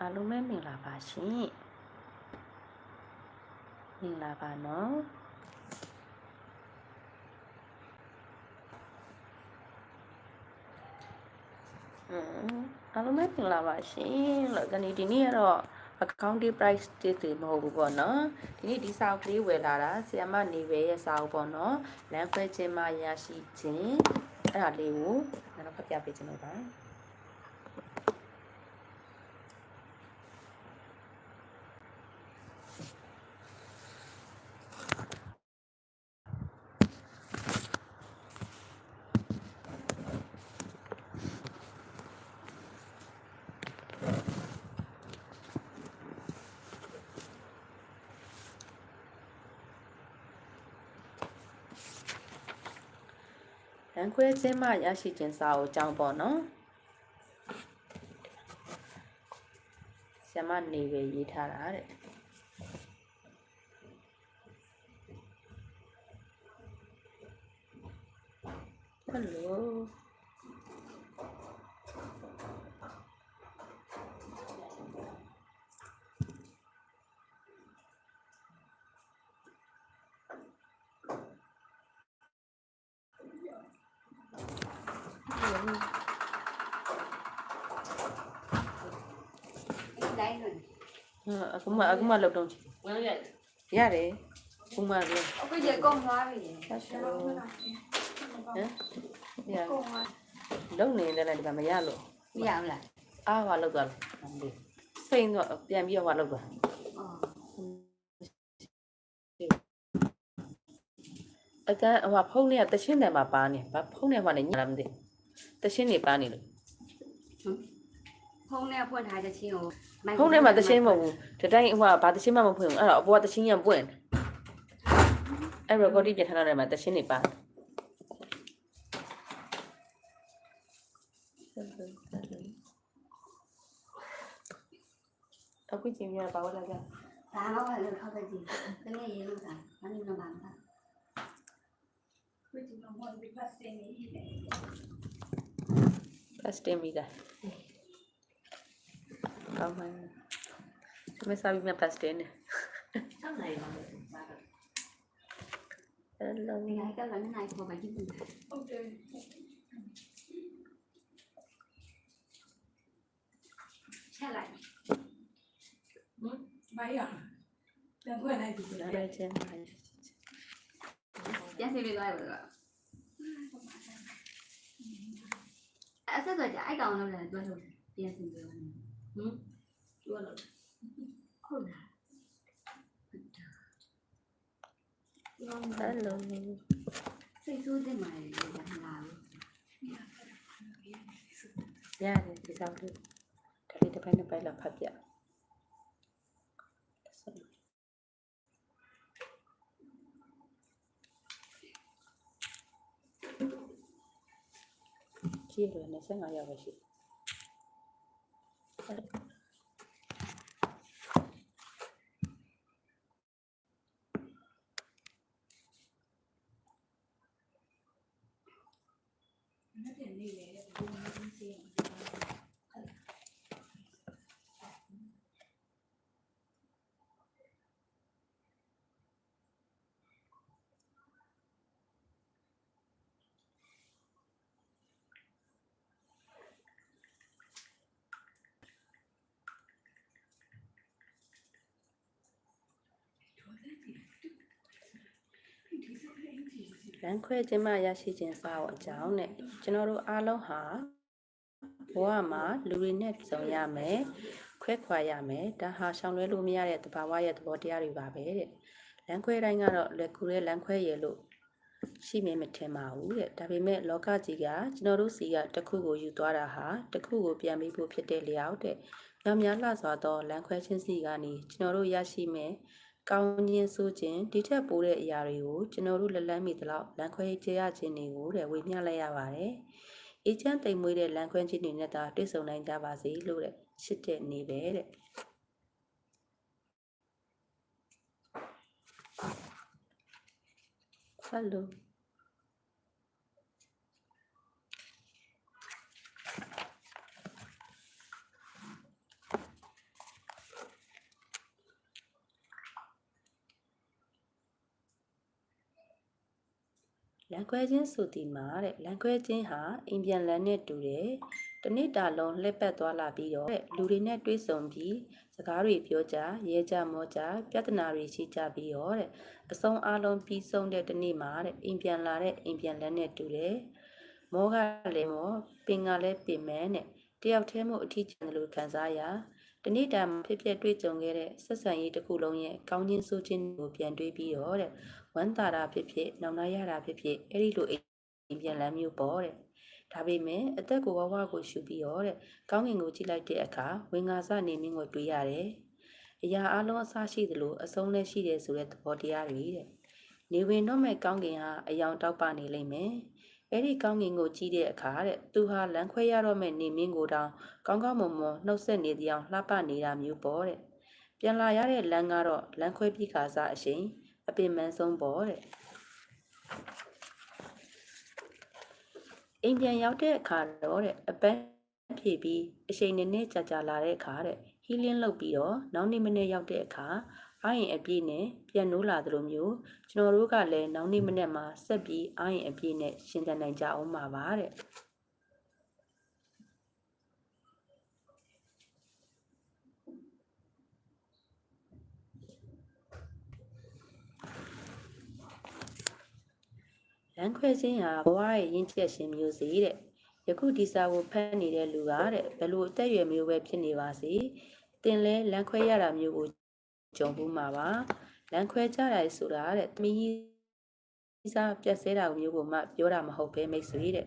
အားလုံးပဲမင်္ဂလာပါရှင်မင်္ဂလာပါနော်อืมအားလုံးပဲမင်္ဂလာပါရှင်လို့ဒီနေ့ဒီနေ့ကတော့ accounting price တည်တည်မဟုတ်ဘူးပေါ့နော်ဒီနေ့ဒီစာအုပ်ကလေးဝယ်လာတာဆီယမနေပဲရဲ့စာအုပ်ပေါ့နော်လမ်းခွဲခြင်းမှရရှိခြင်း အဲ့ဒါလေးကိုကျွန်တော်ဖတ်ပြပေးခြင်းလို့ပါ လမ်းခွဲခြင်းမှရရှိခြင်းစာအုပ်အကြောင်းပေါ့နော်ဆ iam နေပဲရေးထားတာတဲ့ဟယ်လိုဟမ် အခုမှအခုမှလောက်တော့ချင်ဝင်လို့ရတယ်ရတယ်အခုမှလေအခုရေကုန်သွားပြီဆက်ရှိလို့ဟမ်ရကုန်သွားလုံနေတယ်လည်းဒီကမရလို့မရဘူးလားအားဟွာလောက်သွားလို့မသိစိတ်တော့ပြန်ပြီးတော့ဟွာလောက်သွားအော်အတန်းဟိုဖုန်းနဲ့တချင်းတယ်မှာပါနေဘာဖုန်းနဲ့ဟွာနေညလာမသိတချင်းနေပါနေလို့ ဖုန်းနဲ့ဖွင့်ထားတဲ့ချင်းကိုဖုန်းထဲမှာတချင်းမဟုတ်ဘူးဒီတိုင်းဟိုဘာတချင်းမှမဖွင့်ဘူးအဲ့တော့အပေါ်ကတချင်းရပွင့်အဲ့ recording ပြထားတဲ့မှာတချင်းနေပါအခုချိန်ရပါဝလာကြဒါတော့လည်းထောက်တဲ့ကြီးတကယ်ရေလို့တာမင်းတို့ဘာမှ fast တင်ပြီးသားကောင်းပါမစားပြီးမှ fast တင်နေဆောက်နိုင်ပါမယ် စားတော့အဲ့လိုမင်းကလည်းနိုင်ပေါ်မှာကြည့်ဘူးချက်လိုက်မရတန်ခွက်လိုက်ပြီနားရချင်းပါပြန်စီပြီးသွားပြီကွာအဲ့ဆက်တော့ ကြအိုက်ကောင်လို့လည်းတွဲလို့ပြန်စီပြီးဟမ်ကျွတ်လို့ဟုတ်လားအဲ့လိုစိတ်ဆိုးတဲ့မှာလေမလာဘူးရတယ်ဒီစားလို့ဒါလေးတစ်ပိုင်းတစ်ပိုင်းလောက်ဖတ်ပြကြည့်လို့25ရောက်ပဲရှိတယ် မနေ့နေ့လေဘုံမင်းစီအောင် လမ်းခွဲခြင်းမှရရှိခြင်းစာအုပ်အကြောင်းနဲ့ကျွန်တော်တို့အားလုံးဟာဘဝမှာလူတွေနဲ့ကြုံရမယ်ခွဲခွာရမယ်ဒါဟာရှောင်လွဲလို့မရတဲ့တဘာဝရဲ့သဘောတရားတွေပါပဲတဲ့လမ်းခွဲတိုင်းကတော့လက်ကူရဲ့လမ်းခွဲရလို့ရှိမြင်မထင်ပါဘူးတဲ့ဒါပေမဲ့လောကကြီးကကျွန်တော်တို့စီကတစ်ခုကိုယူသွားတာဟာတစ်ခုကိုပြန်ပြီးဖို့ဖြစ်တဲ့လျောက်တဲ့ညများလှစွာသောလမ်းခွဲခြင်းစီကနေကျွန်တော်တို့ရရှိမယ် ကောင်းခြင်းဆိုခြင်းဒီထက်ပိုတဲ့အရာတွေကိုကျွန်တော်တို့လက်လန်းမိသလောက်လမ်းခွဲကြရခြင်းတွေကိုတဲ့ဝေမျှလိုက်ရပါတယ်။အေချမ်းတိမ်မွေးတဲ့လမ်းခွဲခြင်းတွေနဲ့သာတွေ့ဆုံနိုင်ကြပါစေလို့တဲ့ချစ်တဲ့နေပဲတဲ့။ Hello လန်ခွဲခြင်းဆိုသည်မှာတဲ့လန်ခွဲခြင်းဟာအိမ်ပြန်လန်နဲ့တူတယ်တနေ့တာလုံးလှည့်ပတ်သွားလာပြီးတော့တဲ့လူတွေနဲ့တွေ့ဆုံပြီးစကားတွေပြောကြရဲကြမောကြပြဿနာတွေရှိကြပြီးတော့တဲ့အဆုံးအလုံးပြီးဆုံးတဲ့တနေ့မှာတဲ့အိမ်ပြန်လာတဲ့အိမ်ပြန်လန်နဲ့တူတယ်မောကလည်းမောပင်ကလည်းပင်မဲနဲ့တယောက်တည်းမို့အထီးကျန်တယ်လို့ခံစားရ တနေ့တာမှာဖြစ်ဖြစ်တွေ့ကြုံခဲ့တဲ့ဆက်ဆံရေးတစ်ခုလုံးရဲ့ကောင်းခြင်းဆိုးခြင်းကိုပြန်တွေးပြီးတော့တဲ့ဝမ်းသာတာဖြစ်ဖြစ်နောင်နာရတာဖြစ်ဖြစ်အဲ့ဒီလိုအိမ်ပြန်လမ်းမျိုးပေါ့တဲ့ဒါပေမဲ့အသက်ကိုဝဝကိုရှူပြီးတော့တဲ့ကောင်းကင်ကိုကြည့်လိုက်တဲ့အခါဝင်းငါစနေမင်းကိုတွေ့ရတယ်အရာအလုံးအစရှိသလိုအဆုံးလည်းရှိတယ်ဆိုတဲ့သဘောတရားတွေတဲ့နေဝင်တော့မဲ့ကောင်းကင်ဟာအယောင်တောက်ပနေလိမ့်မယ် အဲ့ဒီကောင်းကင်ကိုကြည့်တဲ့အခါတဲ့သူဟာလမ်းခွဲရတော့မဲ့နေမင်းကိုတောင်ကောင်းကောင်းမွန်မွန်နှုတ်ဆက်နေတဲ့အအောင်လှပနေတာမျိုးပေါ့တဲ့ပြန်လာရတဲ့လမ်းကတော့လမ်းခွဲပြီးခါစားအချိန်အပင်ပန်းဆုံးပေါ့တဲ့အိမ်ပြန်ရောက်တဲ့အခါတော့တဲ့အပန်းဖြေပြီးအချိန်နည်းနည်းကြာကြာလာတဲ့အခါတဲ့ဟီလင်းလုပ်ပြီးတော့နောက်နေ့မနေ့ရောက်တဲ့အခါ အာရင်အပြည့်နဲ့ပြန်နိုးလာသလိုမျိုးကျွန်တော်တို့ကလည်းနောက်နေ့မနေ့မှာဆက်ပြီးအာရင်အပြည့်နဲ့ရှင်းတန်နိုင်ကြအောင်ပါပါတဲ့လမ်းခွဲခြင်းဟာဘဝရဲ့ရင်းချက်ရှင်မျိုးစီတဲ့ယခုဒီစာကိုဖတ်နေတဲ့လူကတဲ့ဘယ်လိုအသက်အရွယ်မျိုးပဲဖြစ်နေပါစေတင်လဲလမ်းခွဲရတာမျိုးကို ကြုံဘူးမှာပါလမ်းခွဲကြတာဆိုတာတဲ့သမီးစားပြက်ဆဲတာမျိုးကိုမှပြောတာမဟုတ်ပဲမိတ်ဆွေတဲ့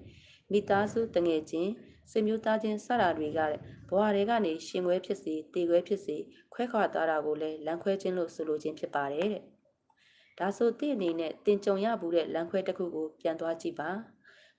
မိသားစုတငယ်ချင်းဆွေမျိုးသားချင်းစတာတွေကတဲ့ဘဝတွေကနေရှင်ခွဲဖြစ်စေတေခွဲဖြစ်စေခွဲခွာသွားတာကိုလည်းလမ်းခွဲခြင်းလို့ဆိုလိုခြင်းဖြစ်ပါတယ်တဲ့ဒါဆိုတင့်အနေနဲ့တင်ကြုံရဘူးတဲ့လမ်းခွဲတစ်ခုကိုပြန်သွားကြည့်ပါ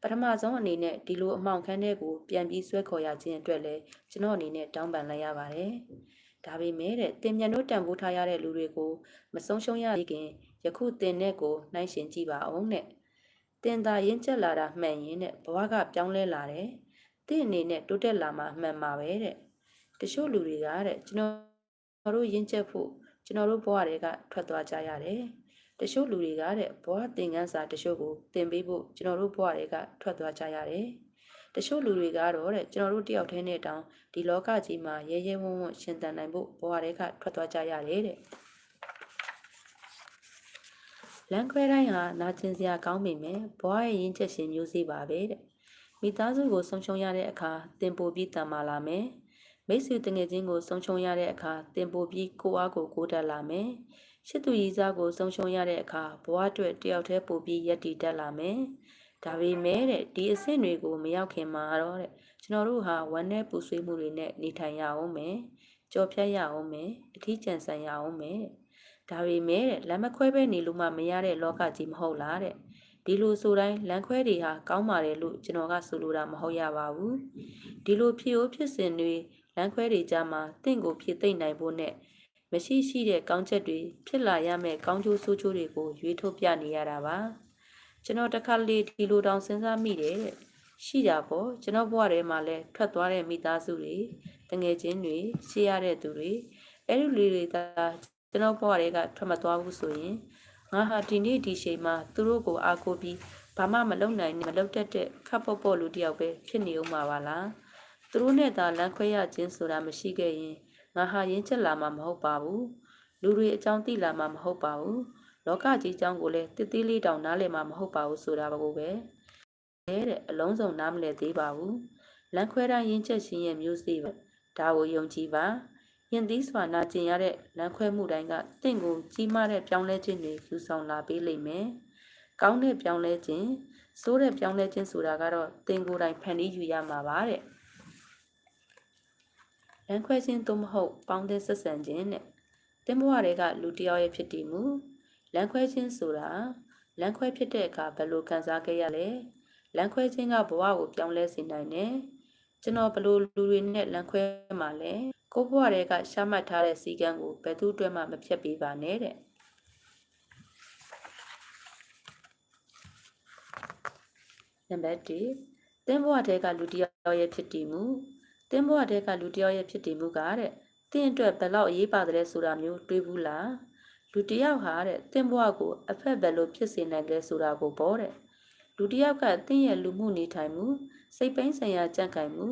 ပထမဆုံးအနေနဲ့ဒီလိုအမှောင်ခန်းတဲ့ကိုပြန်ပြီးဆွဲခေါ်ရခြင်းအတွက်လည်းကျွန်တော်အနေနဲ့တောင်းပန်လိုက်ရပါတယ်။ ဒါပေမဲ့တဲ့တင်မြန်တို့တန်ဖိုးထားရတဲ့လူတွေကိုမဆုံးရှုံးရခင်ယခုတင်တဲ့ကိုနှိုင်းရှင်ကြည့်ပါအောင်တဲ့။တင်သာရင်ကျက်လာတာမှန်ရင်တဲ့ဘဝကပြောင်းလဲလာတယ်။တင့်အနေနဲ့တိုးတက်လာမှမှန်ပါပဲတဲ့။တချို့လူတွေကတဲ့ကျွန်တော်တို့ရင်ကျက်ဖို့ကျွန်တော်တို့ဘဝတွေကထွက်သွားကြရတယ်။တချို့လူတွေကတဲ့ဘဝသင်ခန်းစာတချို့ကိုသင်ပေးဖို့ကျွန်တော်တို့ဘဝတွေကထွက်သွားကြရတယ်။ တချို့လူတွေကတော့တဲ့ကျွန်တော်တို့တယောက်တည်းနဲ့တောင်ဒီလောကကြီးမှာရဲရဲဝံ့ဝံ့ရှင်သန်နိုင်ဖို့ဘဝတွေကထွက်သွားကြရတယ်တဲ့။လမ်းခွဲတိုင်းဟာနာကျင်စရာကောင်းပေမဲ့ဘဝရဲ့ရင်းချက်ရှင်မျိုးစေ့ပါပဲတဲ့။မိသားစုကိုဆုံးရှုံးရတဲ့အခါတင်ပို့ပြီးတန်မာလာမယ်။မိတ်ဆွေတငယ်ချင်းကိုဆုံးရှုံးရတဲ့အခါတင်ပို့ပြီးကိုအားကိုကိုးတက်လာမယ်။ရှစ်သူရည်စားကိုဆုံးရှုံးရတဲ့အခါဘဝအတွက်တယောက်တည်းပို့ပြီးရက်တည်တတ်လာမယ်။ ဒါပေမဲ့တဲ့ဒီအဆင့်တွေကိုမရောက်ခင်မှာတော့တဲ့ကျွန်တော်တို့ဟာဝမ်းနဲ့ပူဆွေးမှုတွေနဲ့နေထိုင်ရအောင်မယ်။ကြော်ဖြတ်ရအောင်မယ်။အထီးကျန်ဆန်ရအောင်မယ်။ဒါပေမဲ့တဲ့လမ်းမခွဲပဲနေလို့မှမရတဲ့လောကကြီးမဟုတ်လားတဲ့။ဒီလိုဆိုတိုင်းလမ်းခွဲတွေဟာကောင်းပါတယ်လို့ကျွန်တော်ကဆိုလိုတာမဟုတ်ရပါဘူး။ဒီလိုဖြစ် ਉਹ ဖြစ်စဉ်တွေလမ်းခွဲတွေကြမှာတင့်ကိုဖြစ်သိမ့်နိုင်ဖို့နဲ့မရှိရှိတဲ့ကောင်းချက်တွေဖြစ်လာရမယ့်ကောင်းကျိုးဆိုးကျိုးတွေကိုရွေးထုတ်ပြနေရတာပါ ကျွန်တော်တခါလေဒီလိုတောင်စဉ်းစားမိတယ်တဲ့ရှိတာပေါ့ကျွန်တော်ဘဝထဲမှာလည်းထွက်သွားတဲ့မိသားစုတွေတငယ်ချင်းတွေရှိရတဲ့သူတွေအဲ့ဒီလူတွေသာကျွန်တော်ဘဝတွေကထွက်မသွားဘူးဆိုရင်ငါဟာဒီနေ့ဒီချိန်မှာသူတို့ကိုအားကိုးပြီးဘာမှမလုပ်နိုင်မလုပ်တတ်တဲ့ခပ်ပေါ့ပေါ့လူတယောက်ပဲဖြစ်နေဦးမှာပါလားသူတို့နဲ့သာလမ်းခွဲရခြင်းဆိုတာမရှိခဲ့ရင်ငါဟာရင်းချက်လာမှာမဟုတ်ပါဘူးလူတွေအကြောင်းသိလာမှာမဟုတ်ပါဘူး လောကကြီးအကြောင်းကိုလည်းတစ်သေးလေးတောင်နားလည်မှာမဟုတ်ပါဘူးဆိုတာကိုပဲတဲ့အလုံးစုံနားမလည်သေးပါဘူးလမ်းခွဲတိုင်းရင်းချက်ရှင်ရဲ့မျိုးစေ့ပဲဒါကိုယုံကြည်ပါယင်သီးစွာနာကျင်ရတဲ့လမ်းခွဲမှုတိုင်းကတင့်ကိုကြီးမားတဲ့ပြောင်းလဲခြင်းတွေယူဆောင်လာပေးလိမ့်မယ်ကောင်းတဲ့ပြောင်းလဲခြင်းဆိုးတဲ့ပြောင်းလဲခြင်းဆိုတာကတော့တင်ကိုယ်တိုင်ဖန်တီးယူရမှာပါတဲ့လမ်းခွဲခြင်းသို့မဟုတ်ပေါင်းတဲ့ဆက်ဆံခြင်းနဲ့တင်ဘဝတွေကလူတစ်ယောက်ရဲ့ဖြစ်တည်မှု လမ်းခွဲခြင်းဆိုတာလမ်းခွဲဖြစ်တဲ့အခါဘယ်လိုခံစားခဲ့ရလဲလမ်းခွဲခြင်းကဘဝကိုပြောင်းလဲစေနိုင်တယ်ကျွန်တော်ဘယ်လိုလူတွေနဲ့လမ်းခွဲမှာလဲကိုဘဝတွေကရှားမှတ်ထားတဲ့စီကံကိုဘယ်သူအတွက်မှမဖြတ်ပေးပါနဲ့တဲ့နံပါတ်1တင်ဘဝတွေကလူတစ်ယောက်ရဲ့ဖြစ်တည်မှုတင်းဘွားတဲ့ကလူတယောက်ရဲ့ဖြစ်တည်မှုကတဲ့တင်းအတွက်ဘယ်လောက်အရေးပါတယ်ဆိုတာမျိုးတွေးဘူးလား လူတယောက်ဟာတဲ့တင်းဘွားကိုအဖက်ဘယ်လိုဖြစ်စေနိုင်လဲဆိုတာကိုပေါ့တဲ့လူတစ်ယောက်ကတင်းရဲ့လူမှုနေထိုင်မှုစိတ်ပိုင်းဆိုင်ရာကြံ့ခိုင်မှု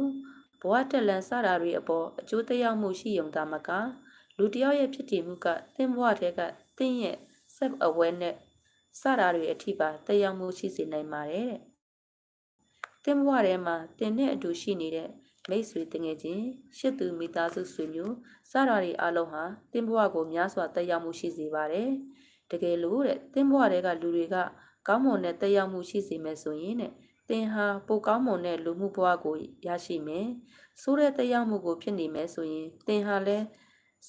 ဘဝတက်လန်စတာတွေအပေါ်အကျိုးသက်ရောက်မှုရှိုံသာမကလူတစ်ယောက်ရဲ့ဖြစ်တည်မှုကတင်းဘဝထဲကတင်းရဲ့ self awareness စတာတွေအထိပါသက်ရောက်မှုရှိစေနိုင်ပါတယ်တဲ့တင်းဘဝထဲမှာတင်းနဲ့အတူရှိနေတဲ့ မိတ်ဆွေတငယ်ချင်းရှစ်သူမိသားစုဆွေမျိုးစတာတွေအလုံးဟာတင်းဘဝကိုများစွာသက်ရောက်မှုရှိစေပါတယ်တကယ်လို့တဲ့တင်းဘဝတွေကလူတွေကကောင်းမွန်တဲ့သက်ရောက်မှုရှိစေမယ်ဆိုရင်တဲ့သင်ဟာပိုကောင်းမွန်တဲ့လူမှုဘဝကိုရရှိမယ်။ဆိုးတဲ့သက်ရောက်မှုကိုဖြစ်နေမယ်ဆိုရင်သင်ဟာလည်း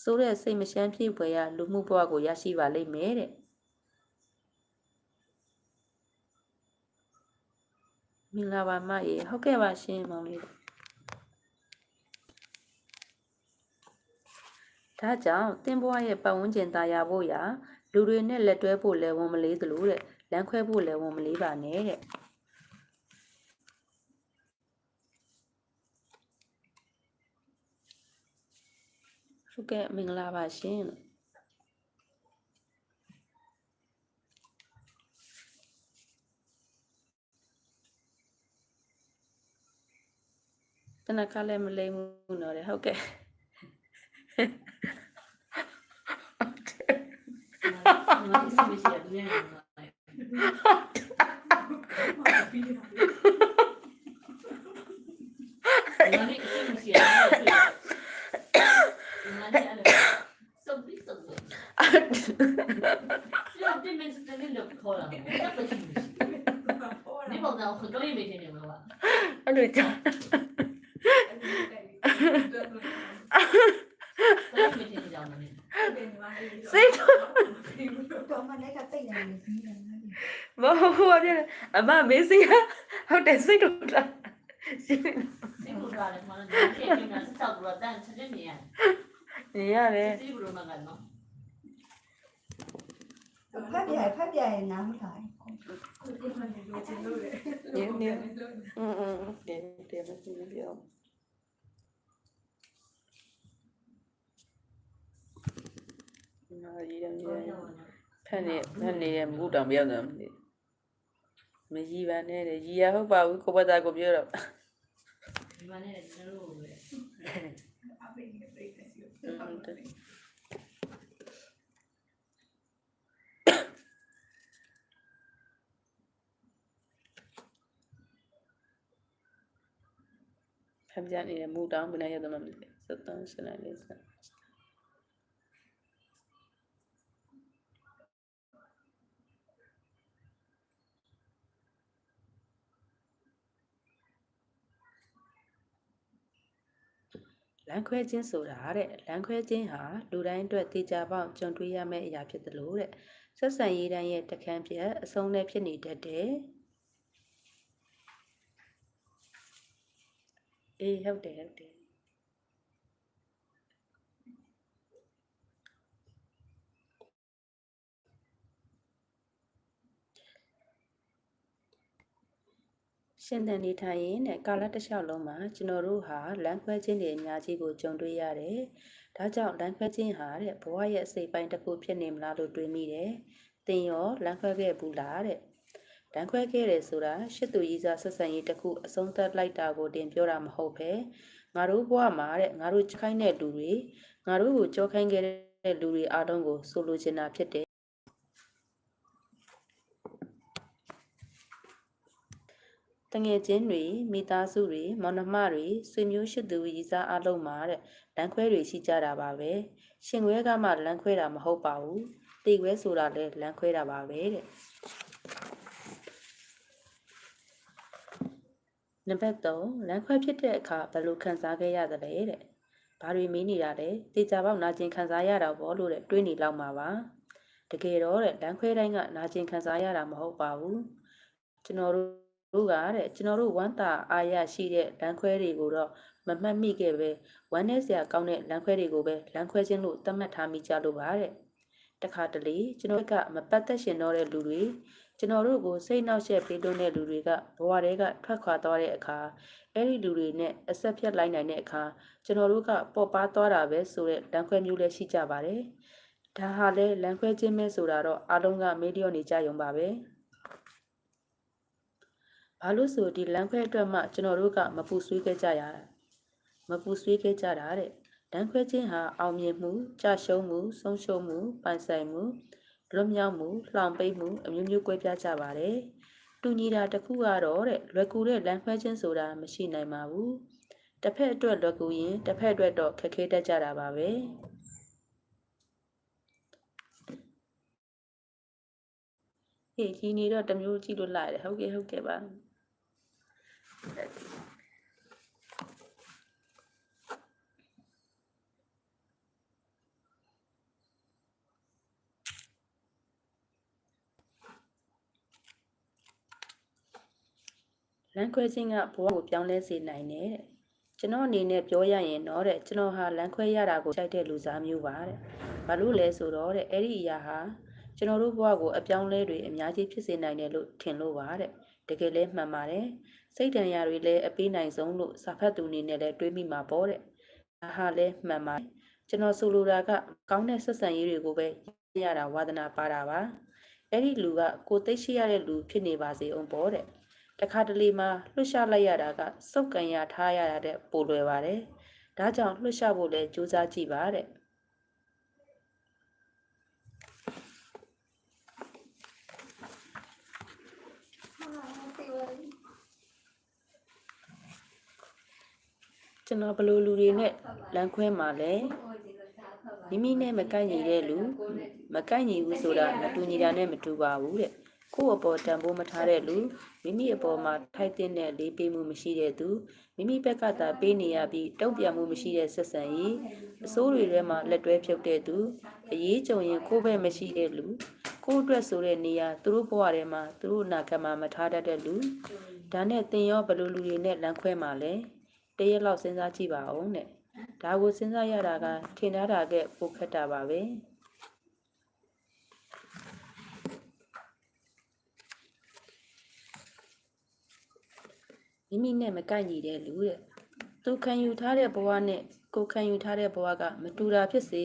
ဆိုးတဲ့စိတ်မရှမ်းပြေဖွယ်ရလူမှုဘဝကိုရရှိပါလိမ့်မယ်တဲ့။မင်္ဂလာပါမရေဟုတ်ကဲ့ပါရှင်မောင်လေး။ ဒါကြောင့်သင်ဘဝရဲ့ပတ်ဝန်းကျင်သားရဖို့ရာလူတွေနဲ့လက်တွဲဖို့လည်းဝန်မလေးသလိုတဲ့လမ်းခွဲဖို့လည်းဝန်မလေးပါနဲ့တဲ့။ဟုတ်ကဲ့မင်္ဂလာပါရှင်လို့တနခါလည်းမလိမ့်ဘူးနော်တဲ့ဟုတ်ကဲ့ငါ အစ်မရှိရဘူးလေပြီးတယ်ငါလည်းအစ်မရှိရဘူးငါလည်းအဲ့စုပ်ပြီးစုပ်ပြီးကျန်တဲ့မင်းစတဲ့လို့ခေါ်လာတယ်တက်ပချင်းမရှိဒီပုံစံကိုကလေးမေးနေတယ်မဟုတ် အဲ့လိုကြောင့် လားကလေးမေးနေကြအောင်မင်း စိတ်တော့ တော့မလည်းကတိတ်နေနေပြီးတယ်နော် မဟုတ်ဘူးပြတယ် အမမေးစီဟုတ်တယ်စိတ်တော့လာရှင်း စိတ်ကူရတယ်မဟုတ်လားဒီကေကစစောက်တော့တန်းချက်နေရ နေရတယ် စိတ်ကူရမှာကနော် ဖတ်ပြရဖတ်ပြရနားမလာ ကိုယ်ကနေလိုချင်လို့လေ နင်းနင်းอืมอืมတယ်တယ်မသိဘူးပြောနော်ရည်တယ်ဖက်နေဖက်နေတဲ့မူတောင်ပြောင်းတယ်မသိ မကြီးပါနဲ့တဲ့ကြီးရဟုတ်ပါဘူးကိုပတာကိုပြောတော့ဒီမှာနဲ့ကျွန်တော်တို့ပဲအဖေနဲ့ပြိတ္တစီอืมတယ်ဖက်ပြနေတဲ့မူတောင်ဘယ်နဲ့ရတော့မသိဘူးစက်တန်းစနေလေးစ လမ်းခွဲခြင်းဆိုတာတဲ့လမ်းခွဲခြင်းဟာလူတိုင်းအတွက်တေချာပေါက်ကြုံတွေ့ရမယ့်အရာဖြစ်တယ်လို့တဲ့ဆက်ဆံရေးတိုင်းရဲ့တခန်းပြက်အဆုံးနဲ့ဖြစ်နေတတ်တယ်အေးဟုတ်တယ်ဟုတ်တယ် ရှင်သန်နေထိုင်ရင်တဲ့ကာလတစ်လျှောက်လုံးမှာကျွန်တော်တို့ဟာလမ်းခွဲခြင်းတွေအများကြီးကိုကြုံတွေ့ရတယ်။ဒါကြောင့်လမ်းခွဲခြင်းဟာတဲ့ဘဝရဲ့အစိတ်ပိုင်းတစ်ခုဖြစ်နေမလားလို့တွေးမိတယ်။သင်ရောလမ်းခွဲခဲ့ဘူးလားတဲ့။လမ်းခွဲခဲ့တယ်ဆိုတာရှစ်သူကြီးစားဆက်ဆံရေးတစ်ခုအဆုံးသတ်လိုက်တာကိုတင်ပြောတာမဟုတ်ပဲငါတို့ဘဝမှာတဲ့ငါတို့ခိုင်းတဲ့လူတွေငါတို့ကိုကြောခိုင်းခဲ့တဲ့လူတွေအားလုံးကိုဆိုလိုချင်တာဖြစ်တယ် တငယ်ချင်းတွေမိသားစုတွေမောင်နှမတွေဆွေမျိုးရှိသူရီစားအလုံးမှာတဲ့လမ်းခွဲတွေရှိကြတာပါပဲရှင်ခွဲကမှလမ်းခွဲတာမဟုတ်ပါဘူးတိတ်ခွဲဆိုတာလည်းလမ်းခွဲတာပါပဲတဲ့နံပါတ်3လမ်းခွဲဖြစ်တဲ့အခါဘယ်လိုခံစားခဲ့ရသလဲတဲ့ဘာတွေမေးနေတာလဲတေချာပေါက်နာကျင်ခံစားရတာပေါ့လို့တဲ့တွေးနေလောက်မှာပါတကယ်တော့တဲ့လမ်းခွဲတိုင်းကနာကျင်ခံစားရတာမဟုတ်ပါဘူးကျွန်တော်တို့ တို့ကတဲ့ကျွန်တော်တို့ဝမ်းသာအားရရှိတဲ့လမ်းခွဲတွေကိုတော့မမှတ်မိခဲ့ပဲဝမ်းနဲ့စရာကောင်းတဲ့လမ်းခွဲတွေကိုပဲလမ်းခွဲခြင်းလို့သတ်မှတ်ထားမိကြလို့ပါတဲ့တခါတလေကျွန်တော်ကမပတ်သက်ရှင်တော့တဲ့လူတွေကျွန်တော်တို့ကိုစိတ်နှောက်ယှက်ပေးသွင်းတဲ့လူတွေကဘဝတွေကထွက်ခွာသွားတဲ့အခါအဲ့ဒီလူတွေနဲ့အဆက်ဖြတ်လိုက်နိုင်တဲ့အခါကျွန်တော်တို့ကပေါ်ပါသွားတာပဲဆိုတဲ့လမ်းခွဲမျိုးလည်းရှိကြပါတယ်ဒါဟာလဲလမ်းခွဲခြင်းပဲဆိုတာတော့အားလုံးကမေးလျော့နေကြရုံပါပဲ ဘာလို့ဆိုဒီလမ်းခွဲအတွက်မှကျွန်တော်တို့ကမပူဆွေးခဲ့ကြရတာမပူဆွေးခဲ့ကြတာတဲ့လမ်းခွဲခြင်းဟာအောင်မြင်မှုကြာရှုံးမှုဆုံးရှုံးမှုပိုင်ဆိုင်မှုလွတ်မြောက်မှုလှောင်ပိတ်မှုအမျိုးမျိုးကွဲပြားကြပါတယ်တူညီတာတစ်ခုကတော့တဲ့လွယ်ကူတဲ့လမ်းခွဲခြင်းဆိုတာမရှိနိုင်ပါဘူးတစ်ဖက်အတွက်လွယ်ကူရင်တစ်ဖက်အတွက်တော့ခက်ခဲတတ်ကြတာပါပဲဟေးဒီနေတော့တစ်မျိုးကြည့်လို့လာတယ်ဟုတ်ကဲ့ဟုတ်ကဲ့ပါ လမ်းခွဲခြင်းကဘဝကိုပြောင်းလဲစေနိုင်တယ်တဲ့ကျွန်တော်အနေနဲ့ပြောရရင်တော့တဲ့ကျွန်တော်ဟာလမ်းခွဲရတာကိုကြိုက်တဲ့လူစားမျိုးပါတဲ့ဘာလို့လဲဆိုတော့တဲ့အဲ့ဒီအရာဟာကျွန်တော်တို့ဘဝကိုအပြောင်းလဲတွေအများကြီးဖြစ်စေနိုင်တယ်လို့ထင်လို့ပါတဲ့ တကယ်လဲမှန်ပါတယ်စိတ်တန်ရာတွေလည်းအပေးနိုင်ဆုံးလို့စာဖတ်သူအနေနဲ့လည်းတွေးမိမှာပေါ့တဲ့ဒါဟာလဲမှန်ပါတယ်ကျွန်တော်ဆိုလိုတာကကောင်းတဲ့ဆက်ဆံရေးတွေကိုပဲရတာဝါသနာပါတာပါအဲ့ဒီလူကကိုသိရှိရတဲ့လူဖြစ်နေပါစေအောင်ပေါ့တဲ့တခါတလေမှာလွှတ်ရှာလိုက်ရတာကစုပ်ကန်ရထားရတဲ့ပိုလွယ်ပါတယ်။ဒါကြောင့်လွှတ်ရှာဖို့လည်းကြိုးစားကြည့်ပါတဲ့ ဟာတေဝရီ ။ ကျွန်တော်ဘယ်လိုလူတွေနဲ့လမ်းခွဲမှာလဲမိမိနဲ့မကိုက်ညီတဲ့လူမကိုက်ညီဘူးဆိုတာမတူညီတာနဲ့မတူပါဘူးတဲ့။ကိုယ့်အပေါ်တန်ဖိုးမထားတဲ့လူမိမိအပေါ်မှာထိုက်တဲ့နဲ့လေးပေးမှုမရှိတဲ့သူမိမိဘက်ကသာပေးနေရပြီးတုံ့ပြန်မှုမရှိတဲ့ဆက်ဆံရေးအစိုးတွေထဲမှာလက်တွဲဖြုတ်တဲ့သူအရေးကြုံရင်ကိုယ့်ဘက်မရှိတဲ့လူကိုယ့်အတွက်ဆိုတဲ့နေရာသူတို့ဘဝထဲမှာသူတို့အနာဂတ်မှာမထားတတ်တဲ့လူဒါနဲ့သင်ရောဘယ်လိုလူတွေနဲ့လမ်းခွဲမှာလဲ တရက်လောက်စဉ်းစားကြည့်ပါဦးတဲ့ဒါကိုစဉ်းစားရတာကထင်ထားတာကပိုခက်တာပါပဲမိမိနဲ့မကိုက်ညီတဲ့လူတဲ့သူခံယူထားတဲ့ဘဝနဲ့ကိုခံယူထားတဲ့ဘဝကမတူတာဖြစ်စေ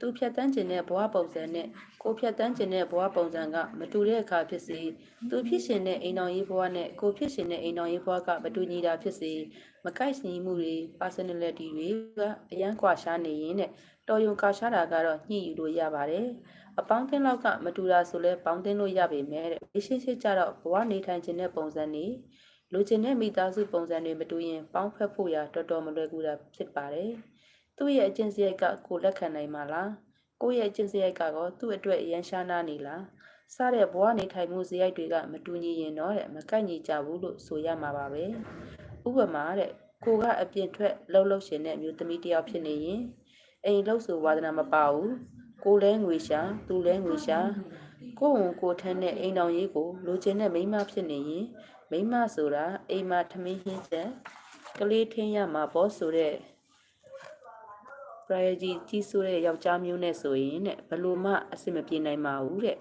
သူဖြတ်တန်းကျင်တဲ့ဘဝပုံစံနဲ့ကိုဖြတ်တန်းကျင်တဲ့ဘဝပုံစံကမတူတဲ့အခါဖြစ်စေသူဖြစ်ရှင်တဲ့အိမ်တော်ရေးဘဝနဲ့ကိုဖြစ်ရှင်တဲ့အိမ်တော်ရေးဘဝကမတူညီတာဖြစ်စေမကိုက်ညီမှုတွေ personality တွေကအရန်ကွာရှားနေရင်တဲ့တော်ယုံကွာရှားတာကတော့ညှိယူလို့ရပါတယ်အပေါင်းအသင်းလောက်ကမတူတာဆိုလဲပေါင်းသင်းလို့ရပေမဲ့တဲ့ရှင်းရှင်းကြတော့ဘဝနေထိုင်ခြင်းတဲ့ပုံစံတွေလိုချင်တဲ့မိသားစုပုံစံတွေမတူရင်ပေါင်းဖက်ဖို့ရတော်တော်မလွယ်ကူတာဖြစ်ပါတယ်။ သူ့ရဲ့အကျင့်စရိုက်ကကိုလက်ခံနိုင်မှာလား။ကိုယ့်ရဲ့အကျင့်စရိုက်ကတော့သူ့အတွက်အရန်ရှားနာနေလား။စတဲ့ဘဝနေထိုင်မှုစရိုက်တွေကမတူညီရင်တော့တဲ့မကိုက်ညီကြဘူးလို့ဆိုရမှာပါပဲ။ဥပမာတဲ့ကိုကအပြင်ထွက်လှုပ်လှုပ်ရှင်တဲ့အမျိုးသမီးတစ်ယောက်ဖြစ်နေရင်အိမ်လှုပ်ဆိုဝါဒနာမပါဘူး။ကိုလဲငွေရှာသူလဲငွေရှာကိုယ်ဝန်ကိုထမ်းတဲ့အိမ်တော်ရေးကိုလိုချင်တဲ့မိန်းမဖြစ်နေရင်မိန်းမဆိုတာအိမ်မှာထမင်းဟင်းချက်ကလေးထင်းရမှာပေါ့ဆိုတဲ့ priority ကြီးဆိုတဲ့ယောက်ျားမျိုးနဲ့ဆိုရင်တဲ့ဘလို့မှအဆင်မပြေနိုင်ပါဘူးတဲ့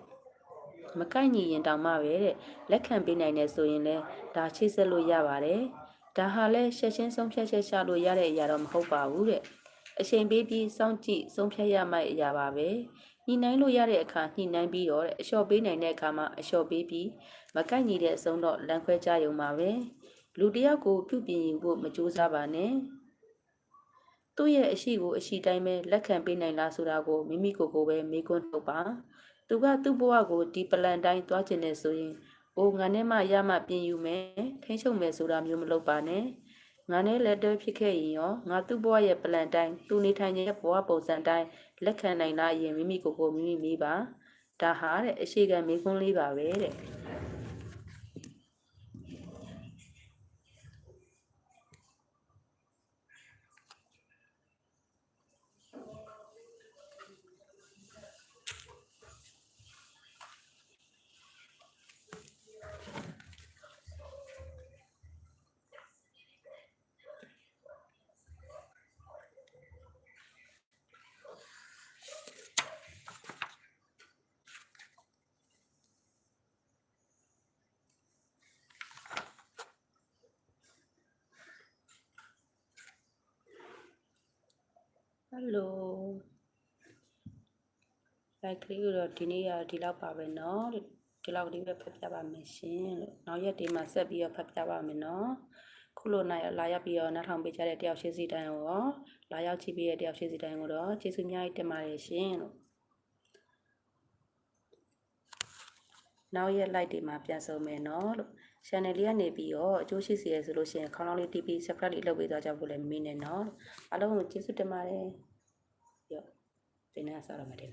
မကိုက်ညီရင်တောင်မှပဲတဲ့လက်ခံပေးနိုင်တယ်ဆိုရင်လဲဒါချိတ်ဆက်လို့ရပါတယ်ဒါဟာလဲရှက်ချင်းဆုံးဖြတ်ချက်ချလို့ရတဲ့အရာတော့မဟုတ်ပါဘူးတဲ့အချိန်ပေးပြီးစောင့်ကြည့်ဆုံးဖြတ်ရမယ့်အရာပါပဲညှိနှိုင်းလို့ရတဲ့အခါညှိနှိုင်းပြီးတော့တဲ့အလျှော့ပေးနိုင်တဲ့အခါမှာအလျှော့ပေးပြီးမကိုက်ညီတဲ့အဆုံးတော့လမ်းခွဲကြရုံပါပဲလူတစ်ယောက်ကိုပြုပြင်ယူဖို့မကြိုးစားပါနဲ့ သူ့ရဲ့အရှိကိုအရှိတိုင်းပဲလက်ခံပေးနိုင်လားဆိုတာကိုမိမိကိုယ်ကိုယ်ပဲမေးခွန်းထုတ်ပါသူကသူ့ဘဝကိုဒီပလန်တိုင်းသွားကျင်နေဆိုရင်အိုငါနဲ့မှရမှပြင်ယူမယ်ထိန်းချုပ်မယ်ဆိုတာမျိုးမလုပ်ပါနဲ့ငါနဲ့လက်တွဲဖြစ်ခဲ့ရင်ရောငါသူ့ဘဝရဲ့ပလန်တိုင်းသူနေထိုင်နေတဲ့ဘဝပုံစံတိုင်းလက်ခံနိုင်လားရင်မိမိကိုယ်ကိုမိမိမေးပါဒါဟာတဲ့အရှိကံမေးခွန်းလေးပါပဲတဲ့ ဟယ်လို like လေးကိုတော့ဒီနေ့ကဒီလောက်ပါပဲเนาะ ဒီလောက်လေးပဲဖတ်ပြပါမယ်ရှင်လို့နောက်ရက်ဒီမှာဆက်ပြီးတော့ဖတ်ပြပါမယ်နော်ခုလိုနိုင်လာရောက်ပြီးတော့နောက်ထောင်ပေးကြတဲ့တယောက်ရှိစီတိုင်းကိုရောလာရောက်ကြည့်ပြီးတဲ့တယောက်ရှိစီတိုင်းကိုတော့ကျေးဇူးအများကြီးတင်ပါတယ်ရှင်လို့နောက်ရက် like ဒီမှာပြန်ဆုံမယ်နော်လို့ channel လေးကနေပြီးတော့အကျိုးရှိစေရဆိုလို့ရှိရင်ခေါင်းလောင်းလေး TP subscribe လေးလုပ်ပေးသွားကြဖို့လည်းမမေ့နဲ့နော်အားလုံးကိုကျေးဇူးတင်ပါတယ် ရောဒီနေ့ဆောက်ရမှာတယ်